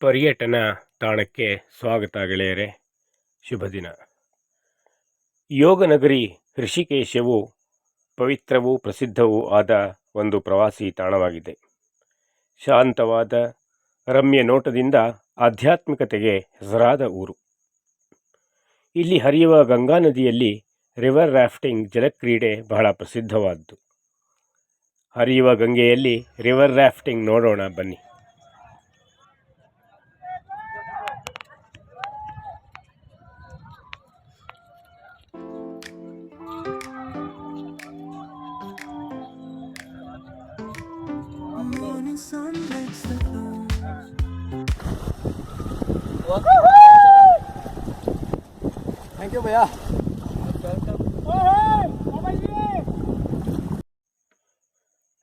ಪರ್ಯಟನ ತಾಣಕ್ಕೆ ಸ್ವಾಗತ ಗೆಳೆಯರೆ, ಶುಭ ದಿನ. ಯೋಗನಗರಿ ಋಷಿಕೇಶವು ಪವಿತ್ರವೂ ಪ್ರಸಿದ್ಧವೂ ಆದ ಒಂದು ಪ್ರವಾಸಿ ತಾಣವಾಗಿದೆ. ಶಾಂತವಾದ ರಮ್ಯ ನೋಟದಿಂದ ಆಧ್ಯಾತ್ಮಿಕತೆಗೆ ಹೆಸರಾದ ಊರು. ಇಲ್ಲಿ ಹರಿಯುವ ಗಂಗಾ ನದಿಯಲ್ಲಿ ರಿವರ್ ರಾಫ್ಟಿಂಗ್ ಜಲಕ್ರೀಡೆ ಬಹಳ ಪ್ರಸಿದ್ಧವಾದ್ದು. ಹರಿಯುವ ಗಂಗೆಯಲ್ಲಿ ರಿವರ್ ರಾಫ್ಟಿಂಗ್ ನೋಡೋಣ ಬನ್ನಿ.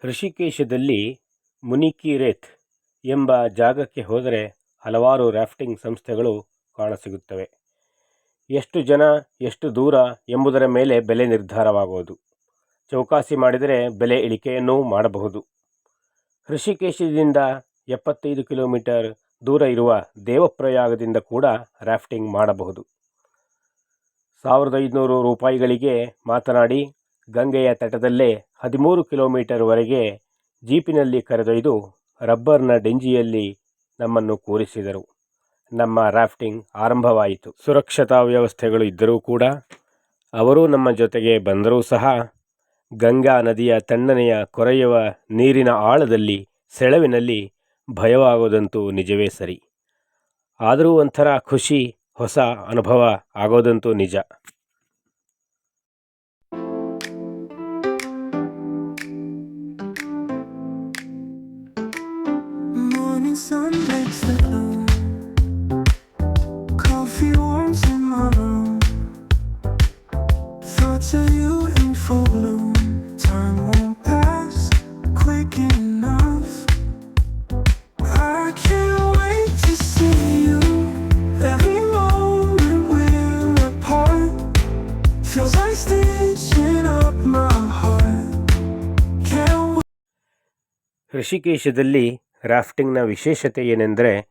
ಋಷಿಕೇಶದಲ್ಲಿ ಮುನಿಕಿ ರೇತ್ ಎಂಬ ಜಾಗಕ್ಕೆ ಹೋದರೆ ಹಲವಾರು ರಾಫ್ಟಿಂಗ್ ಸಂಸ್ಥೆಗಳು ಕಾಣಸಿಗುತ್ತವೆ. ಎಷ್ಟು ಜನ ಎಷ್ಟು ದೂರ ಎಂಬುದರ ಮೇಲೆ ಬೆಲೆ ನಿರ್ಧಾರವಾಗುವುದು. ಚೌಕಾಸಿ ಮಾಡಿದರೆ ಬೆಲೆ ಇಳಿಕೆಯನ್ನೂ ಮಾಡಬಹುದು. ಋಷಿಕೇಶದಿಂದ ಎಪ್ಪತ್ತೈದು ಕಿಲೋಮೀಟರ್ ದೂರ ಇರುವ ದೇವಪ್ರಯಾಗದಿಂದ ಕೂಡ ರಾಫ್ಟಿಂಗ್ ಮಾಡಬಹುದು. ಸಾವಿರದ ಐದುನೂರು ರೂಪಾಯಿಗಳಿಗೆ ಮಾತನಾಡಿ, ಗಂಗೆಯ ತಟದಲ್ಲೇ ಹದಿಮೂರು ಕಿಲೋಮೀಟರ್ವರೆಗೆ ಜೀಪಿನಲ್ಲಿ ಕರೆದೊಯ್ದು ರಬ್ಬರ್ನ ಡೆಂಜಿಯಲ್ಲಿ ನಮ್ಮನ್ನು ಕೂರಿಸಿದರು. ನಮ್ಮ ರಾಫ್ಟಿಂಗ್ ಆರಂಭವಾಯಿತು. ಸುರಕ್ಷತಾ ವ್ಯವಸ್ಥೆಗಳು ಇದ್ದರೂ ಕೂಡ, ಅವರು ನಮ್ಮ ಜೊತೆಗೆ ಬಂದರೂ ಸಹ ಗಂಗಾ ನದಿಯ ತಣ್ಣನೆಯ ಕೊರೆಯುವ ನೀರಿನ ಆಳದಲ್ಲಿ, ಸೆಳವಿನಲ್ಲಿ ಭಯವಾಗೋದಂತೂ ನಿಜವೇ ಸರಿ. ಆದರೂ ಒಂಥರ ಖುಷಿ, ಹೊಸ ಅನುಭವ ಆಗೋದಂತೂ ನಿಜ. For ಋಷಿಕೇಶದಲ್ಲಿ ರಾಫ್ಟಿಂಗ್ನ ವಿಶೇಷತೆ ಏನೆಂದರೆ,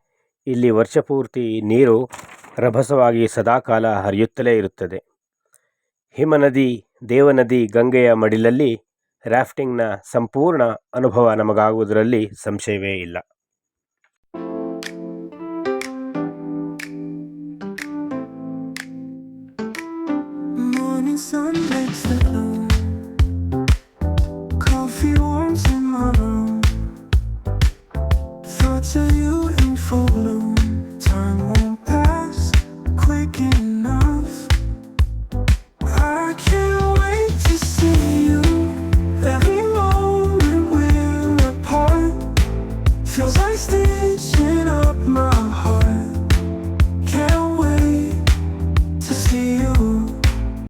ಇಲ್ಲಿ ವರ್ಷಪೂರ್ತಿ ನೀರು ರಭಸವಾಗಿ ಸದಾಕಾಲ ಹರಿಯುತ್ತಲೇ ಇರುತ್ತದೆ. ಹಿಮನದಿ, ದೇವನದಿ ಗಂಗೆಯ ಮಡಿಲಲ್ಲಿ ರಾಫ್ಟಿಂಗ್ನ ಸಂಪೂರ್ಣ ಅನುಭವ ನಮಗಾಗುವುದರಲ್ಲಿ ಸಂಶಯವೇ ಇಲ್ಲ. Sun makes show